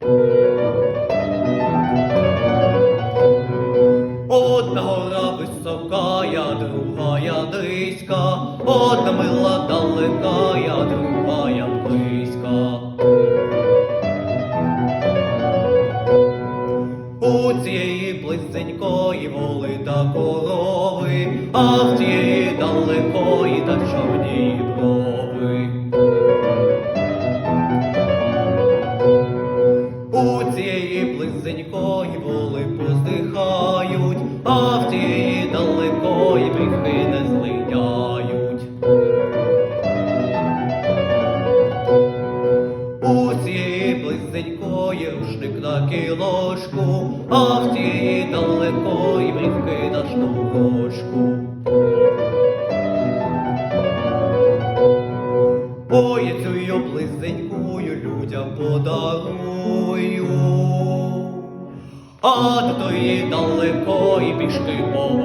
Одна гора високая, другая низька, одна мила далекая, другая близька. У цієї близенької воли та корови, а в тієї далекої та чорні брови. Близенької воли поздихають, а в тієї далекої брехи не злиняють. У цієї близенької рушник на кілошку, а в тієї далекої брехи на шнурочку. Цю близенькую людям подарую, а до тої далекої пішки повадрую.